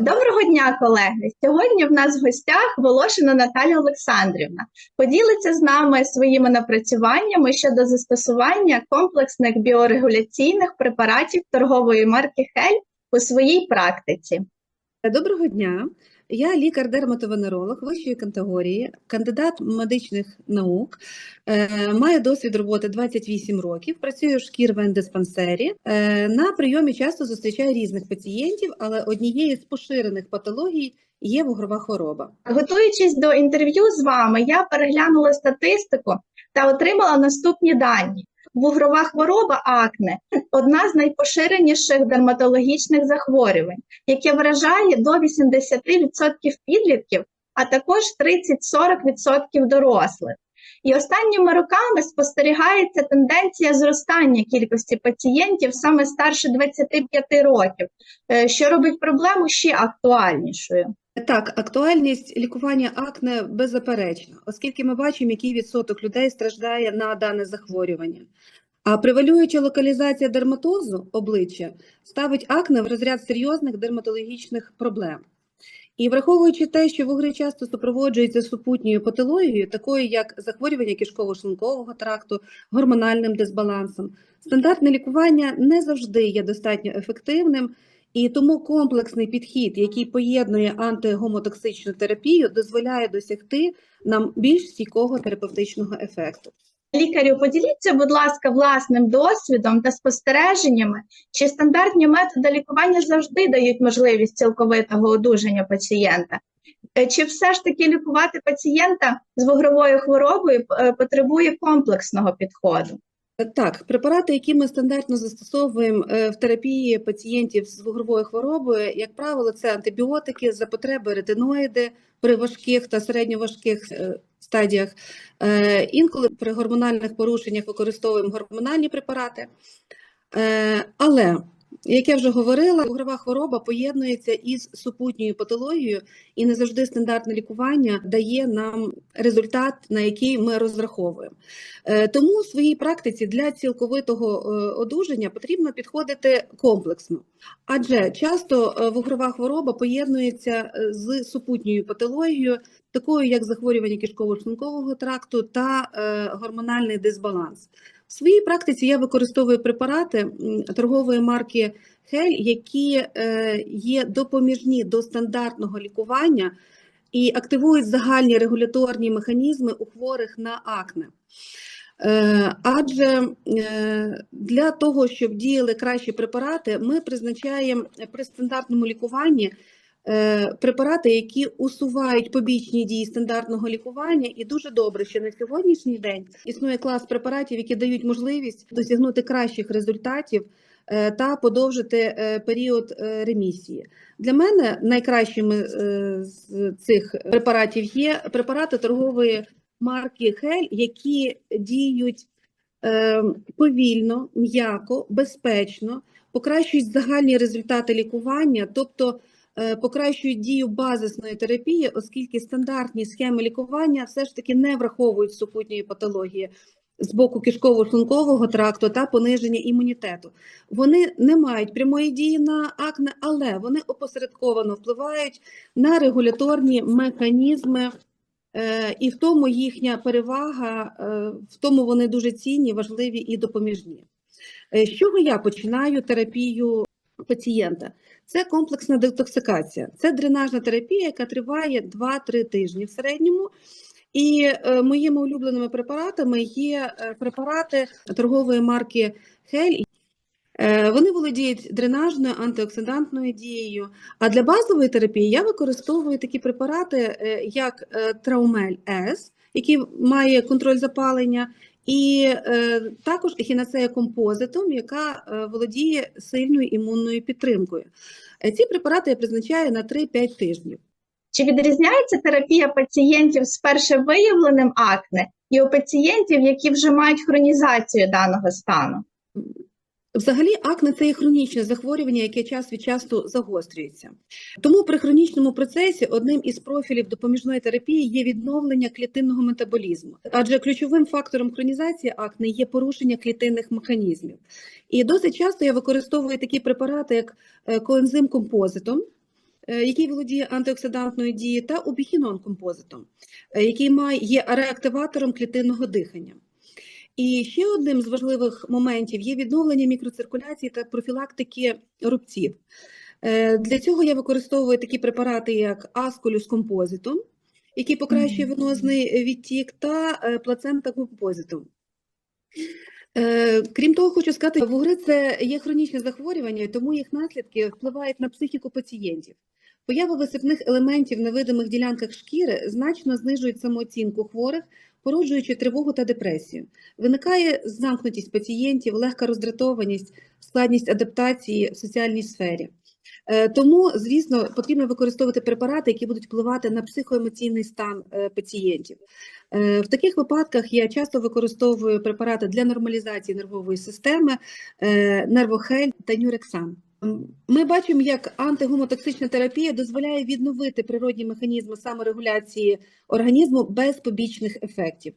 Доброго дня, колеги! Сьогодні в нас в гостях Волошина Наталя Олександрівна поділиться з нами своїми напрацюваннями щодо застосування комплексних біорегуляційних препаратів торгової марки Хель у своїй практиці. Доброго дня. Я лікар-дерматовенеролог вищої категорії, кандидат медичних наук, е, маю досвід роботи 28 років, працюю в шкір-вен-диспансері. Е, На прийомі часто зустрічаю різних пацієнтів, але однією з поширених патологій є вугрова хвороба. Готуючись до інтерв'ю з вами, я переглянула статистику та отримала наступні дані. Вугрова хвороба акне одна з найпоширеніших дерматологічних захворювань, яке вражає до 80% підлітків, а також 30-40% дорослих. І останніми роками спостерігається тенденція зростання кількості пацієнтів саме старше 25 років, е, що робить проблему ще актуальнішою. Так, актуальність лікування акне беззаперечна, оскільки ми бачимо, який відсоток людей страждає на дане захворювання. А превалююча локалізація дерматозу обличчя ставить акне в розряд серйозних дерматологічних проблем. І враховуючи те, що вугри часто супроводжуються супутньою патологією, такою як захворювання кишково-шлункового тракту, гормональним дисбалансом, стандартне лікування не завжди є достатньо ефективним, і тому комплексний підхід, який поєднує антигомотоксичну терапію, дозволяє досягти нам більш стійкого терапевтичного ефекту. Лікарю, поділіться, будь ласка, власним досвідом та спостереженнями, чи стандартні методи лікування завжди дають можливість цілковитого одужання пацієнта? Е, Чи все ж таки лікувати пацієнта з вугровою хворобою е, потребує комплексного підходу? Так, препарати, які ми стандартно застосовуємо е, в терапії пацієнтів з вугровою хворобою, як правило, це антибіотики за потреби ретиноїди при важких та середньоважких е, стадіях. Е, Інколи при гормональних порушеннях використовуємо гормональні препарати. Е, Але, як я вже говорила, вугрова хвороба поєднується із супутньою патологією, і не завжди стандартне лікування дає нам результат, на який ми розраховуємо. Е, Тому у своїй практиці для цілковитого е, одужання потрібно підходити комплексно, адже часто е, вугрова хвороба поєднується з супутньою патологією, такою як захворювання кишково-шлункового тракту та гормональний дисбаланс. В своїй практиці я використовую препарати торгової марки Хель, які е, є допоміжні до стандартного лікування і активують загальні регуляторні механізми у хворих на акне. Е, Адже е, для того, щоб діяли кращі препарати, ми призначаємо при стандартному лікуванні препарати, які усувають побічні дії стандартного лікування, і дуже добре, що на сьогоднішній день існує клас препаратів, які дають можливість досягнути кращих результатів е, та подовжити е, період е, ремісії. Для мене найкращими е, з цих препаратів є препарати торгової марки Хель, які діють е, повільно, м'яко, безпечно, покращують загальні результати лікування, тобто е, покращують дію базисної терапії, оскільки стандартні схеми лікування все ж таки не враховують супутньої патології з боку кишково-шлункового тракту та пониження імунітету. Вони не мають прямої дії на акне, але вони опосередковано впливають на регуляторні механізми. Е, І в тому їхня перевага, е, в тому вони дуже цінні, важливі і допоміжні. Е, З чого я починаю терапію пацієнта? Це комплексна детоксикація. Це дренажна терапія, яка триває 2-3 тижні в середньому. І е, моїми улюбленими препаратами є е, препарати торгової марки Хель. Е, Вони володіють дренажною антиоксидантною дією. А для базової терапії я використовую такі препарати, як Траумель С, який має контроль запалення, і е, також ехінацея композитом, яка е, володіє сильною імунною підтримкою. Е, Ці препарати я призначаю на 3-5 тижнів. Чи відрізняється терапія пацієнтів з перше виявленим акне і у пацієнтів, які вже мають хронізацію даного стану? Взагалі, акне це є хронічне захворювання, яке час від часу загострюється. Тому при хронічному процесі одним із профілів допоміжної терапії є відновлення клітинного метаболізму, адже ключовим фактором хронізації акне є порушення клітинних механізмів. І досить часто я використовую такі препарати, як е, коензим композитом. е, який володіє антиоксидантною дією, та убіхінон композитом, е, який має є реактиватором клітинного дихання. І ще одним з важливих моментів є відновлення мікроциркуляції та профілактики рубців. Е, Для цього я використовую такі препарати, як асколюс композитум, який покращує венозний відтік, та е, плацента композитум. Е, Крім того, хочу сказати, вугри це є хронічне захворювання, тому їх наслідки впливають на психіку пацієнтів. Поява висипних елементів на видимих ділянках шкіри значно знижують самооцінку хворих, породжуючи тривогу та депресію. Виникає замкнутість пацієнтів, легка роздратованість, складність адаптації в соціальній сфері. Е, Тому, звісно, потрібно використовувати препарати, які будуть впливати на психоемоційний стан е, пацієнтів. Е, В таких випадках я часто використовую препарати для нормалізації нервової системи, нервохель та нюрексан. Ми бачимо, як антигумотоксична терапія дозволяє відновити природні механізми саморегуляції організму без побічних ефектів.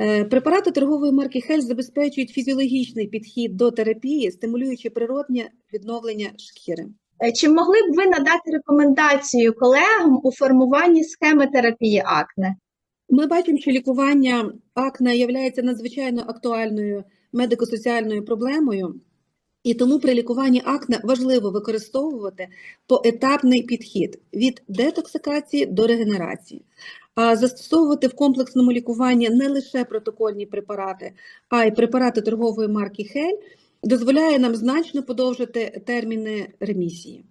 Е, Препарати торгової марки Хель забезпечують фізіологічний підхід до терапії, стимулюючи природнє відновлення шкіри. Е, Чи могли б ви надати рекомендацію колегам у формуванні схеми терапії акне? Ми бачимо, що лікування акне є надзвичайно актуальною медико-соціальною проблемою, і тому при лікуванні акне важливо використовувати поетапний підхід від детоксикації до регенерації, застосовувати в комплексному лікуванні не лише протокольні препарати, а й препарати торгової марки Хель дозволяє нам значно подовжити терміни ремісії.